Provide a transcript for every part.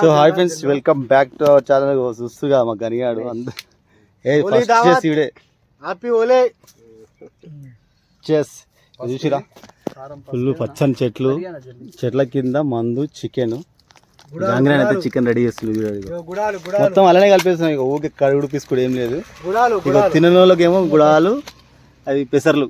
So hi friends welcome back to our channel చూస్తుగా మా గనిగాడు. అందరు ఓలీ. చేసి ఇవిడే. హ్యాపీ ఓలే. చేస్ చూసిరా? ఫుల్ పచ్చని చెట్లు. చెట్ల కింద మందు చికెన్ జాంగ్రీన్ అయితే చికెన్ రెడీ గుడాలు మొత్తం అలానే కలిపేస్తున్నాం ఇక ఊకే కడుగుడు పిసుకుడు ఏం లేదు. గుడాలు ఇక గుడాలు. తినని వాళ్ళకేమో గుడాలు అది పెసర్లు.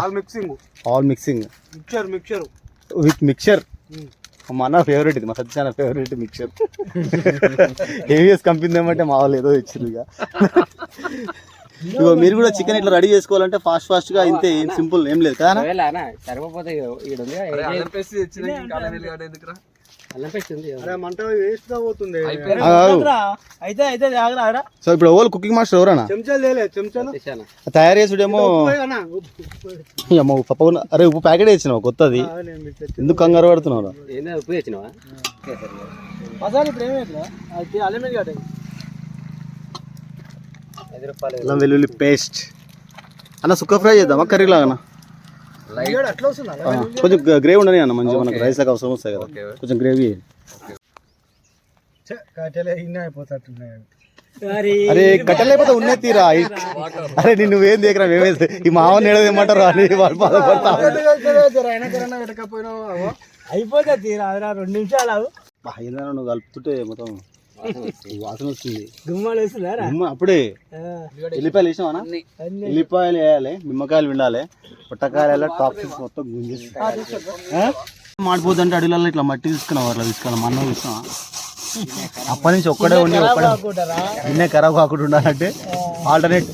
All mixing all mixing mixture mixture with mixture మా అన్న ఫేవరెట్ ఇది మా Satyanarayana favourite mixture AVS company ఏమంటే మా వాళ్ళు ఏదో ఇచ్చింది ఇక. ఇగో మీరు కూడా చికెన్ ఇట్లా రెడీ చేసుకోవాలంటే ఫాస్ట్ ఫాస్ట్గా ఇంతే సింపుల్ ఏం లేదు కదా సరిపోతే ఈడ ఉంది అల్లం పేస్ట్ ఉంది అరే మంట వేస్ట్గా పోతుంది అయితే అయితే ఆగరా ఆగరా సో ఇప్పుడు ఓల్ కుకింగ్ మాస్టర్ ఎవరన్నా? తయారు చేసుడేమో. అమ్మ పప్పు అరే ఉప్పు ప్యాకెట్ ఇచ్చినావు కొత్తది. ఎందుకు కంగారు పడుతున్నావు ఉప్పు అల్లం వెల్లుల్లి పేస్ట్. అన్న సుక్క ఫ్రై చేద్దామా? కర్రీ లాగా కొంచెం గ్రేవీ ఉండని అన్న మంచిగా మనకు రైస్ లాగా అవసరం వస్తాయి కదా. కొంచెం గ్రేవీ ఛే, కట్టెలే ఇన్న అయిపోతట్టున్నాయి. అరే. కట్టలేకపోతే ఉన్నే తీరా? అరే నిన్ను నువ్వేం దగ్గర మేమే ఈ మావని ఏడదేమంటారు అని వాళ్ళు బాధపడతా అయిపోతే తీరా రెండు నిమిషాలు నువ్వు కలుపుతుంటే మొత్తం వాసన వస్తుంది గుమ్మాలు వేస్తుందారా ఉమ్మ, అప్పుడే. ఎల్లిపాయలు వేసామన్నా ఎల్లిపాయలు వేయాలి నిమ్మకాయలు విండాలి పుట్టకాయలు టాప్స్ మొత్తం గుంజేసి. మాడిపోతుంటే అడిలలో ఇట్లా మట్టి తీసుకున్నావు అట్లా తీసుకున్నాం అన్నం తీసుకున్నాం అప్పటి నుంచి ఒక్కడే ఉండి ఒక్కడే నిన్నే ఖరాబ్ కాకుండా ఉండాలంటే ఆల్టర్నేట్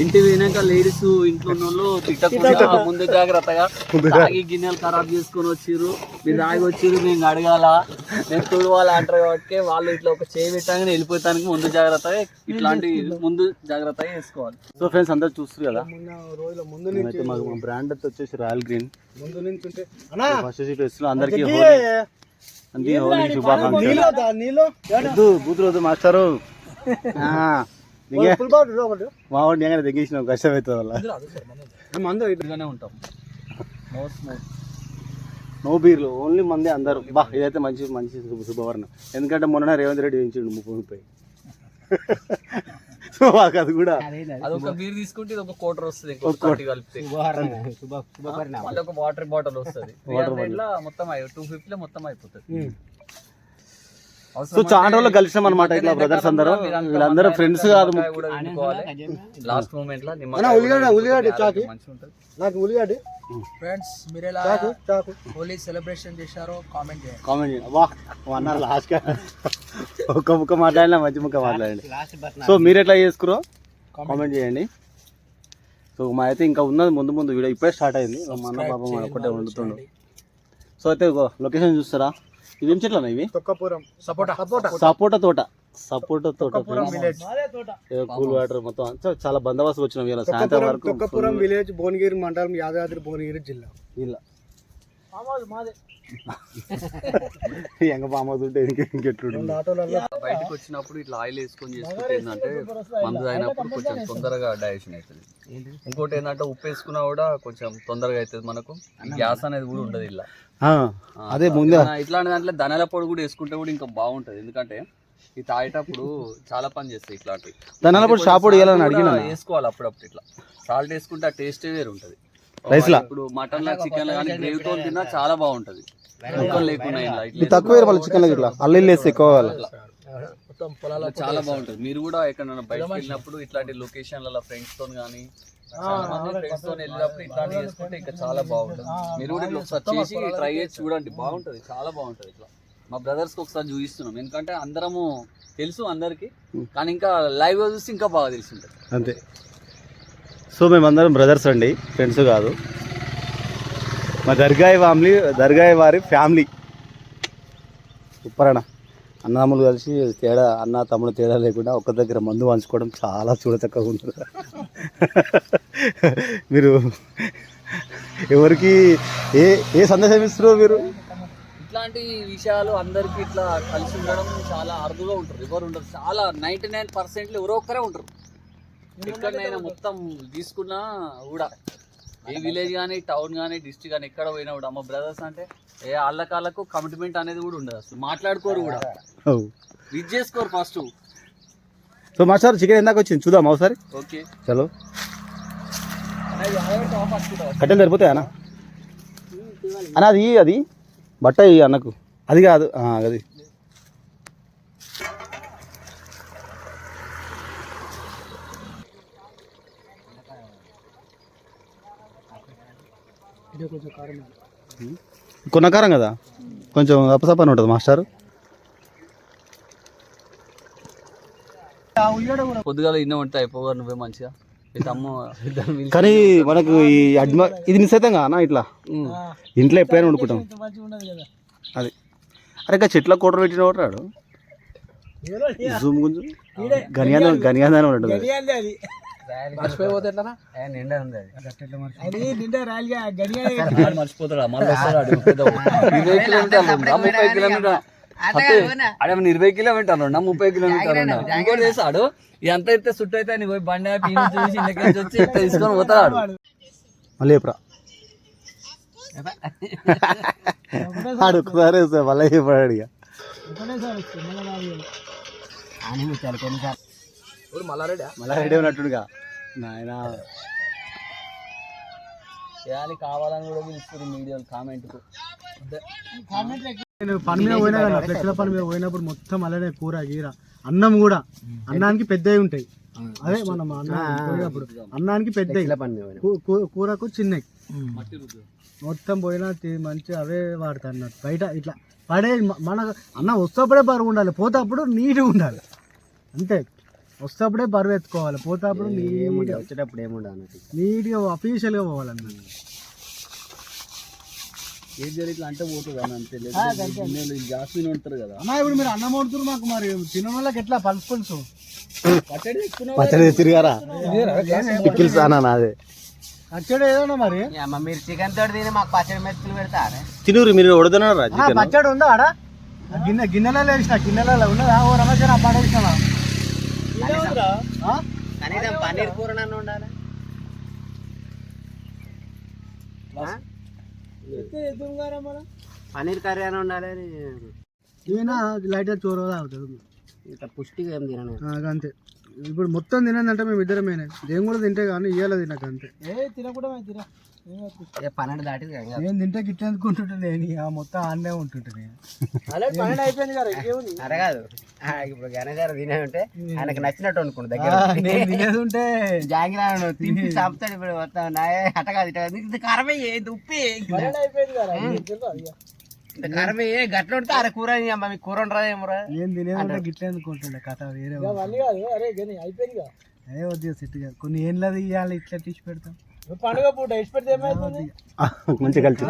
ఇంటి పోయినాక లేడీస్ ఇంట్లో ఉన్న వాళ్ళు తిట్టకుండా. ముందు జాగ్రత్తగా తాగి గిన్నెలు ఖరాబ్ చేసుకొని వచ్చిర్రు. మీరు తాగి వచ్చిర్రు మేము అడగాల మేము తుడవాలి అంటారు కాబట్టి వాళ్ళు ఇట్లా ఒక చేయి పెట్టగానే వెళ్ళిపోతానికి ముందు జాగ్రత్తగా ఇట్లాంటి ముందు జాగ్రత్తగా వేసుకోవాలి. సో ఫ్రెండ్స్ అందరు చూస్తారు కదా? ముందు నుంచి మా బ్రాండ్ వచ్చేసి రాయల్ గ్రీన్ ముందు నుంచి ఉంటే ఫస్ట్ ఫెస్ట్ అందరికీ హోలీ. అందరికీ హోలీ శుభాకాంక్షలు. మాస్టరు. ఆ, దిగే ఫుల్ బాటిల్ ఒకటి. మా వాడిని ఏమైనా తెగించినావు కష్టమవుతుంది వల్ల మందు. ఇట్లానే ఉంటాం. No smoke. నో బీర్లు ఓన్లీ మంది అందరు. బా ఇదైతే మంచి మంచి శుభ- శుభవర్ణం. ఎందుకంటే మొన్న రేవంత్ రెడ్డి వేయించిండు ముప్పై ముప్పై. సో మాకు అది కూడా అది ఒక బీర్ తీసుకుంటే ఇది ఒక కోటర్ వస్తుంది ఇంకో కోటి కలిపితే. మళ్ళీ ఒక వాటర్ బాటిల్ వస్తుంది. ఇట్లా మొత్తం టూ ఫిఫ్టీ మొత్తం అయిపోతుంది. సో చాలా రోజులు కలిసినాం అనమాట ఇట్లా బ్రదర్స్ అందరూ. వీళ్ళందరూ ఫ్రెండ్స్ కాదు. లాస్ట్ మూమెంట్లో అన్నా, ఉల్లిగడ్డ, ఉల్లిగడ్డ చాకి. నాకు ఉల్లిగడ్డ. ఫ్రెండ్స్ మీరు ఎలా చాకు చాకు. హోలీ సెలబ్రేషన్ చేశారో కామెంట్ చేయండి. కామెంట్ చేయండి. వా అన్నారు లాస్ట్ ఒక్క ముక్క మాట్లాడినా మంచి ముక్క మాట్లాడండి. సో మీరు ఎట్లా చేసుకురో కామెంట్ చేయండి. సో మా అయితే ఇంకా ఉన్నది ముందు ముందు వీడియో ఇప్పుడే స్టార్ట్ అయింది. మా అన్న పాపం వాడు ఒక్కటే వండుతుండు. సో అయితే లొకేషన్ చూస్తారా? ఇవేం చెట్లు అన్న ఇవి? తొక్కపురం. సపోటా. సపోటా. సపోటా తోట. సపోటా తోట తొక్కపురం విలేజ్. అదే తోట. కూల్ వాటర్ మొత్తం. అంతా చాలా బందోబస్తు వచ్చినాం ఇలా సాయంత్రం తొక్కపురం వరకు తొక్కపురం విలేజ్ భువనగిరి మండలం యాదాద్రి భువనగిరి జిల్లా. మాదే. ఎంగ పామవుతుంటే ఇంక ఇంకెట్లుండు రెండు ఆటోలలో బయటకు వచ్చినప్పుడు ఇట్లా ఆయిల్ వేసుకొని చేసుకుంటే ఏంటంటే మందు అయినప్పుడు కొంచెం తొందరగా డైజెషన్ అవుతుంది. ఇంకోటి ఏంటంటే ఉప్పు వేసుకున్నా కూడా కొంచెం తొందరగా అవుతుంది మనకు. గ్యాస్ అనేది కూడా ఉండదు ఇలా. ఆ, అదే ముందే. ఇట్లాంటి దాంట్లో ధనాల పొడి కూడా వేసుకుంటే కూడా ఇంకా బాగుంటది. ఎందుకంటే ఇది తాగేటప్పుడు చాలా పని చేస్తాయి ఇట్లాంటివి. దానిలో షాప్ కూడా వేయాలని అడిగిన వేసుకోవాలి అప్పుడప్పుడు ఇట్లా. సాల్ట్ వేసుకుంటే ఆ టేస్టే వేరు ఉంటది లా? ఇప్పుడు మటన్ లా చికెన్ లా కానీ గ్రేవీతో తిన్నా చాలా బాగుంటది. లేకుండా తక్కువ చికెన్ ఇట్లా. అల్లు వేస్తే ఎక్కువ మొత్తం పొలాల చాలా బాగుంటది. మీరు కూడా ఎక్కడైనా బయటకు వెళ్ళినప్పుడు ఇట్లాంటి లొకేషన్లలో ఫ్రెండ్స్తో కానీ ఫ్రెండ్స్తో వెళ్ళినప్పుడు ఇట్లాంటి చేసుకుంటే ఇంకా చాలా బాగుంటది. మీరు కూడా ఇట్లా ఒకసారి చేసి ట్రై చేసి చూడండి బాగుంటది చాలా బాగుంటది ఇట్లా. మా బ్రదర్స్కి ఒకసారి చూపిస్తున్నాం. ఎందుకంటే అందరము తెలుసు అందరికి కానీ ఇంకా లైవ్ చూసి ఇంకా బాగా తెలుసుంటది. అంతే. సో మేమందరం బ్రదర్స్ అండి ఫ్రెండ్స్ కాదు. మా దర్గాయి ఫ్యామిలీ దర్గాయి వారి ఫ్యామిలీ సూపర్ అన్న అన్నదమ్ములు కలిసి తేడా అన్న తమ్ముడు తేడా లేకుండా ఒక్క దగ్గర మందు పంచుకోవడం చాలా చూడతక్కగా ఉంటుంది. మీరు ఎవరికి ఏ ఏ సందేశం ఇస్తున్నారు మీరు? ఇట్లాంటి విషయాలు అందరికి ఇట్లా కలిసి ఉండడం చాలా అరుదుగా ఉంటారు ఎవరు ఉండరు. చాలా నైన్టీ నైన్ పర్సెంట్లు ఎవరో ఒక్కరే ఉంటారు. ఎక్కడైనా మొత్తం తీసుకున్నా కూడా. ఏ విలేజ్ కానీ టౌన్ కానీ డిస్ట్రిక్ట్ కానీ ఎక్కడ పోయినా కూడా అమ్మ బ్రదర్స్ అంటే ఏ వాళ్ళకాళ్ళకు కమిట్మెంట్ అనేది కూడా ఉండదు అసలు. మాట్లాడుకోరు కూడా. విజ్ చేసుకోరు ఫస్ట్ సో మా సార్ చికెన్ ఎందాక వచ్చింది? చూద్దాం ఒకసారి? ఓకే. చలో. కట్టెలు సరిపోతాయి అన్న? అన్న అది అది. బట్ట అన్నకు. అది కాదు. ఆ, అది కొన్నకారం కదా? కొంచెం అప్పసప్పని ఉంటుంది మాస్టర్. పొద్దుగాల ఇన్న ఉంటాయి అయిపోగా నువ్వే మంచిగా. కానీ మనకు ఈ అడ్మ ఇది మిస్ అవుతాం కదా అన్న ఇట్లా ఇంట్లో ఎప్పుడైనా వండుకుంటాం. అది. అరే ఇంకా చెట్ల కూటర్ పెట్టిన రాడు? జూమ్ గుంజు. గనియాదం గనియాదం ఉంటుంది. మర్చిపోతే నిండా ఉంది అది. నిండా మర్చిపోతాడా? మళ్ళీ ఇరవై కిలోమీటర్లు? ముప్పై కిలోమీటర్ అడే ఇరవై కిలోమీటర్లు ఉన్నా? ముప్పై కిలోమీటర్లు ఉన్నా? ఇంకోటి చేస్తాడు? ఎంత అయితే సుట్టు అయితే నీకు పోయి బండి ఆపి చూసి ఇంటికి వచ్చి తీసుకొని పోతాడు మళ్ళీ ఎప్పుడా మళ్ళీ చెప్పాడు ఇక. రెడీ ఉన్నట్టుగా నాయన. చేయాలి కావాలని కూడా పిలుస్తారు మీడియాలు కామెంట్కు నేను పని మీద పోయినా కదా ఫ్లెక్స్ల పని మీద పోయినప్పుడు మొత్తం అలానే కూర గీర అన్నం కూడా అన్నానికి పెద్దవి ఉంటాయి. అదే మనం అన్నం పోయినప్పుడు అన్నానికి కూ- కూరకు చిన్నవి మొత్తం పోయినా మంచి అవే వాడతా అన్నట్టు బయట ఇట్లా పడే మన అన్నం వస్తేప్పుడే బరువు ఉండాలి పోతేప్పుడు నీట్గా ఉండాలి. అంతే. వస్తేప్పుడే బరువు ఎత్తుకోవాలి పోతేప్పుడు నీట్గా వచ్చేటప్పుడు ఏముండదు నీట్గా అఫీషియల్గా పోవాలన్నమాట. ఏం జరిగితే అంటే పోతుంది అని అంతే లేదు. జాస్మిన్ ఉంటారు కదా. అన్న ఇప్పుడు మీరు అన్నం వండుతున్నారు మాకు మరి. తినడం వాళ్ళకి ఎట్లా పలుసు పులుసు? పచ్చడి తిరిగారా పిక్కిల్స్ అన్న నాదే. పచ్చడి ఏదన్నా మరి? మీరు చికెన్ తోటి తిని మాకు పచ్చడి మెతుకులు పెడతారా? తినూరు మీరు వడుతున్నారా ఆ, పచ్చడి ఉందా ఆడ? ఆ గిన్నె గిన్నెలలో వేసిన గిన్నెలలో ఉన్నదా? ఓ రమేష్ పడేసిన కనీసం పన్నీర్ కూర నన్ను ఉండాలి పన్నీర్ కర్రీ అని ఉండాలి ఈయన లైట్ చోరు తాగుతాడు. ఇంత పుష్టిగా ఏం తినను అంతే. ఇప్పుడు మొత్తం తినందంటే మేము ఇద్దరమేనే దేని కూడా తింటే కానీ ఇయ్యాల తినక అంతే. ఏ తినకుండా తిన. పన్నెండు దాటింది నేను తింటే గిట్ల ఎందుకుంటుంటే నేను? ఆ మొత్తం ఆన్నే ఉంటుంటే అలాగే పన్నెండు అయిపోయింది కదా ఇంకేముంది? అరగాదు. ఇప్పుడు గణగారు తినే ఉంటే ఆయనకు నచ్చినట్టు అనుకోండి దగ్గర. నేను తినేది ఉంటే జాంగిరాను తింపి చంపుతాడు ఇప్పుడు మొత్తం. నాయ అట్టగా ఇది కారమే ఇది ఉప్పి అయిపోయింది కదా కారమే గట్ల ఉంటే అరే కూర నేను తినేది గిట్ల ఎందుకుంటుండే కథ వేరే అయిపోయింది అదే వద్దు సెట్ కాదు. కొన్ని ఏళ్ళది ఇవ్వాలి ఇట్లా తీసి పెడతాం. పండుగ పూట ఇచ్చి పెడితే కలిసి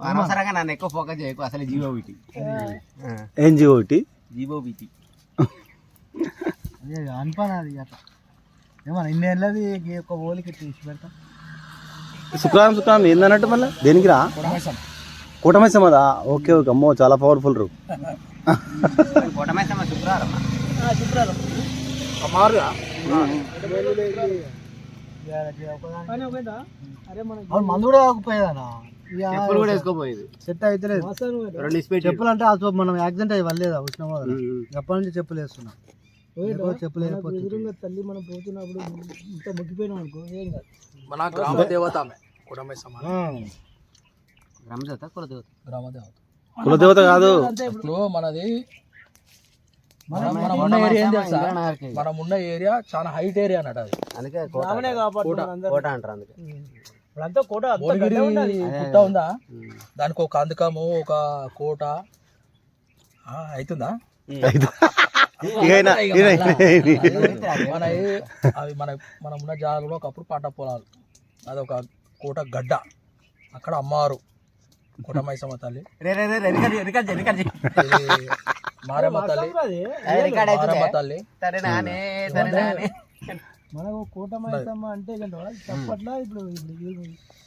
అనవసరంగా నన్ను ఎక్కువ ఫోకస్ చేయకు అసలు జీవో వీటి. ఏం జీవో ఒకటి జీవో అదే అట్లా. ఏమన్నా ఇన్ని ఏళ్ళది ఒక ఓలికి తీసి పెడతాం? ఏందన్నట్టు మళ్ళీ? దేనికి రా? కూటమైసం అదా ఓకే ఓకే. అమ్మో చాలా పవర్ఫుల్ రూ. శుక్రవారం. మందు కూడా తాకపోయేదానా చెప్పులు కూడా వేసుకోపోయేది సెట్ అయితే రెండు చెప్పులు అంటే అసలు మనం యాక్సిడెంట్ అయ్యి వల్లేదా వచ్చిన ఎప్పటి నుంచి చెప్పులు వేస్తున్నా? చెప్పులు తల్లి మనం పోతున్నప్పుడు ఇంత మొక్కిపోయినాం అనుకో ఏం కాదు. మన గ్రామ దేవత ఆమె కుటుంబ సమానం. గ్రామదేవత కులదేవత? గ్రామ దేవత కులదేవత కాదు. ఇప్పుడు మనది మనం ఉన్న ఏరియా ఏం తెలుసా? మనం ఉన్న ఏరియా చాలా హైట్ ఏరియా అన్నట్టు అది. అందుకే కోట. కోట అంటారు అందుకే. ఇప్పుడంతా కోట. గుట్ట ఉందా? దానికి ఒక అందుకము ఒక కోట. ఆ, అవుతుందా మన అవి మన మనం ఉన్న జాగాలో ఒకప్పుడు పంట పొలాలు. అది ఒక కోట గడ్డ. అక్కడ అమ్మవారు కోటమైసమ్మ తల్లి. మారమ్మ తల్లి. మారమ్మ తల్లి. మనకు కూట మైసమ్మ అంటే ఇక తప్పట్లా ఇప్పుడు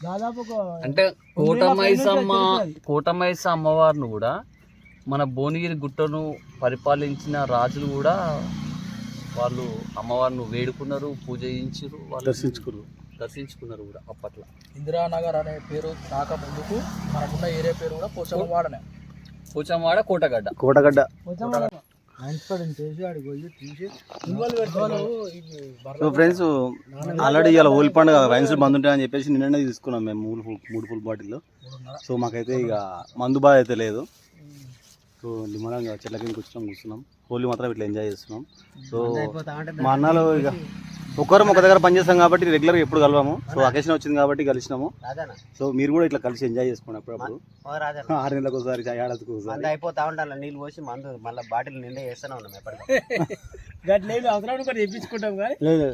దాదాపు ఒక అంటే కోటమైసమ్మ కోటమైస అమ్మవారిని కూడా మన భువనగిరి గుట్టను పరిపాలించిన రాజులు కూడా వాళ్ళు అమ్మవారిని వేడుకున్నారు పూజ చేయించారు వాళ్ళు దర్శించుకున్నారు. దర్శించుకున్నారు కూడా అప్పట్లో. ఇందిరానగర్ అనే పేరు రాక ముందుకు మనకున్న ఏరియా పేరు కూడా Pochamma వాడనే Pochamwada Kotagadda. Kotagadda so friends already ఇలా హోలీ పండుగ వైన్స్ మందు ఉంటాయని చెప్పేసి నిన్ననే తీసుకున్నాం మేము మూడు ఫుల్ మూడు ఫుల్ బాటిల్ సో మాకైతే ఇక మందు బాధ అయితే లేదు. సో నిమ్మలంగా చెట్ల కిందకి వచ్చినాం కూర్చున్నాం. హోలీ మాత్రం ఇట్లా ఎంజాయ్ చేస్తున్నాం. సో మా అన్నలు ఇక ఒక్కరం ఒక దగ్గర పనిచేస్తాం కాబట్టి రెగ్యులర్గా ఎప్పుడు కలవాము. సో అకేషన్ వచ్చింది కాబట్టి కలిసినాము. సో మీరు కూడా ఇట్లా కలిసి ఎంజాయ్ చేసుకోండి అప్పుడప్పుడు ఆరు నెలలకు ఒకసారి ఏడాదికి ఒకసారి. అయిపోతా ఉండాలి నీళ్ళు పోసి మందు మళ్ళీ బాటిల్ నిండా వేస్తూనే ఉన్నాం ఎప్పటికీ అవసరం కూడా తెప్పించుకుంటాం కానీ. లేదు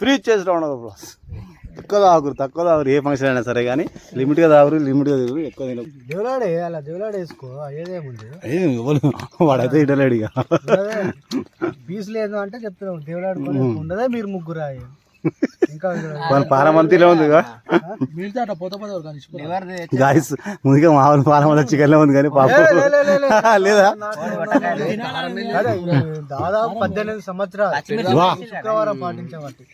ఫ్రీ చేసి ఉండదు బ్రో తక్కువ తాగురు తక్కువ తాగురు ఏ ఫంక్షన్ అయినా సరే కానీ లిమిట్గా తాగురు లిమిట్గా తాగురు ఎక్కువ దేవులాడే అలా దేవులాడే వేసుకో అయ్యేదేముంది ఏం ఎవరు వాడైతే ఇటలేడు ఇక. పీస్ లేదు అంటే చెప్తున్నాం దేవులాడు ఉండదే మీరు ముగ్గురు అయ్యి. ఇంకా మన పారమంతిలో ఉంది గాయస్ ముందుగా మామూలు పారమంత చికెన్లో ఉంది కానీ పాప. లేదా? దాదాపు పద్దెనిమిది సంవత్సరాలు శుక్రవారం పాటించబట్టి